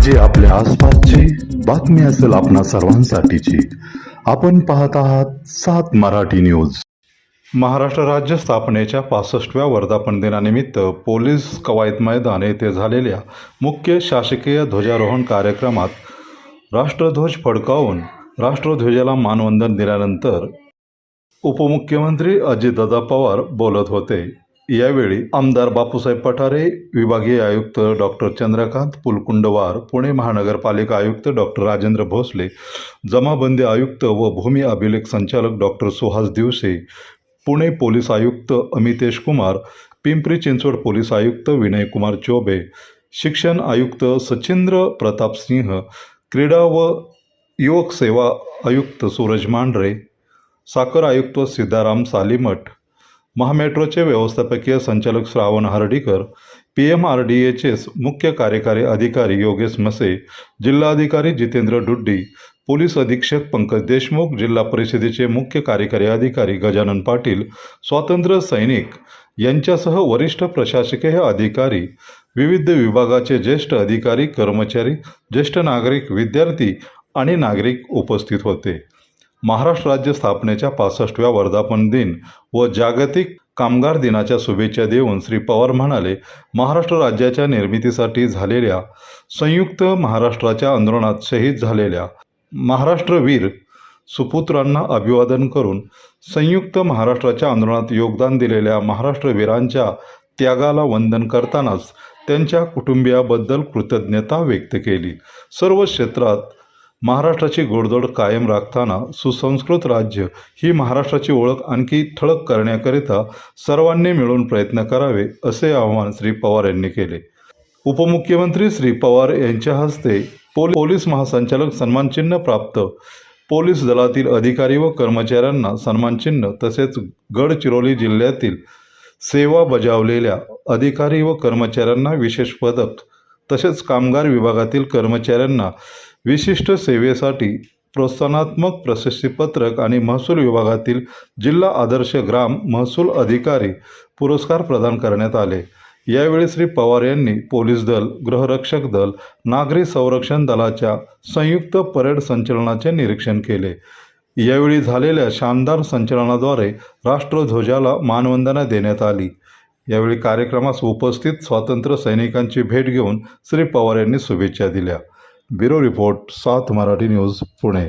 म्हणजे आपल्या आसपासची बातमी असेल आपणा सर्वांसाठीची. आपण पाहत आहात सात मराठी न्यूज. महाराष्ट्र राज्य स्थापनेच्या पासष्टव्या वर्धापन दिनानिमित्त पोलीस कवायत मैदान येथे झालेल्या मुख्य शासकीय ध्वजारोहण कार्यक्रमात राष्ट्रध्वज फडकावून राष्ट्रध्वजाला मानवंदन दिल्यानंतर उपमुख्यमंत्री अजितदादा पवार बोलत होते. यावेळी आमदार बापूसाहेब पठारे विभागीय आयुक्त डॉक्टर चंद्रकांत पुलकुंडवार पुणे महानगरपालिका आयुक्त डॉक्टर राजेंद्र भोसले जमाबंदी आयुक्त व भूमी अभिलेख संचालक डॉक्टर सुहास दिवसे पुणे पोलीस आयुक्त अमितेश कुमार पिंपरी चिंचवड पोलीस आयुक्त विनयकुमार चोबे शिक्षण आयुक्त सचिंद्र प्रताप सिंह क्रीडा व युवक सेवा आयुक्त सूरज मांढरे साखर आयुक्त सिद्धाराम सालीमठ महामेट्रोचे व्यवस्थापकीय संचालक Shravan Hardikar P M R D एचे मुख्य कार्यकारी अधिकारी योगेश मसे जिल्हाधिकारी जितेंद्र डुड्डी पोलीस अधीक्षक पंकज देशमुख जिल्हा परिषदेचे मुख्य कार्यकारी अधिकारी गजानन पाटील स्वातंत्र्य सैनिक यांच्यासह वरिष्ठ प्रशासकीय अधिकारी विविध विभागाचे ज्येष्ठ अधिकारी कर्मचारी ज्येष्ठ नागरिक विद्यार्थी आणि नागरिक उपस्थित होते. महाराष्ट्र राज्य स्थापनेच्या पासष्टव्या वर्धापन दिन व जागतिक कामगार दिनाच्या शुभेच्छा देऊन श्री पवार म्हणाले महाराष्ट्र राज्याच्या निर्मितीसाठी झालेल्या संयुक्त महाराष्ट्राच्या आंदोलनात शहीद झालेल्या महाराष्ट्रवीर सुपुत्रांना अभिवादन करून संयुक्त महाराष्ट्राच्या आंदोलनात योगदान दिलेल्या महाराष्ट्रवीरांच्या त्यागाला वंदन करतानाच त्यांच्या कुटुंबियाबद्दल कृतज्ञता व्यक्त केली. सर्व क्षेत्रात महाराष्ट्राची गोडदोड कायम राखताना सुसंस्कृत राज्य ही महाराष्ट्राची ओळख आणखी ठळक करण्याकरिता सर्वांनी मिळून प्रयत्न करावे असे आवाहन श्री पवार यांनी केले. उपमुख्यमंत्री श्री पवार यांच्या हस्ते पोल पोलीस महासंचालक सन्मानचिन्ह प्राप्त पोलीस दलातील अधिकारी व कर्मचाऱ्यांना सन्मानचिन्ह तसेच गडचिरोली जिल्ह्यातील सेवा बजावलेल्या अधिकारी व कर्मचाऱ्यांना विशेष पदक तसेच कामगार विभागातील कर्मचाऱ्यांना विशिष्ट सेवेसाठी प्रोत्साहनात्मक प्रशस्तीपत्रक आणि महसूल विभागातील जिल्हा आदर्श ग्राम महसूल अधिकारी पुरस्कार प्रदान करण्यात आले. यावेळी श्री पवार यांनी पोलीस दल गृहरक्षक दल नागरी संरक्षण दलाच्या संयुक्त परेड संचलनाचे निरीक्षण केले. यावेळी झालेल्या शानदार संचलनाद्वारे राष्ट्रध्वजाला मानवंदना देण्यात आली. यावेळी कार्यक्रमास उपस्थित स्वातंत्र्य सैनिकांची भेट घेऊन श्री पवार यांनी शुभेच्छा दिल्या. ब्युरो रिपोर्ट सात मराठी न्यूज पुणे.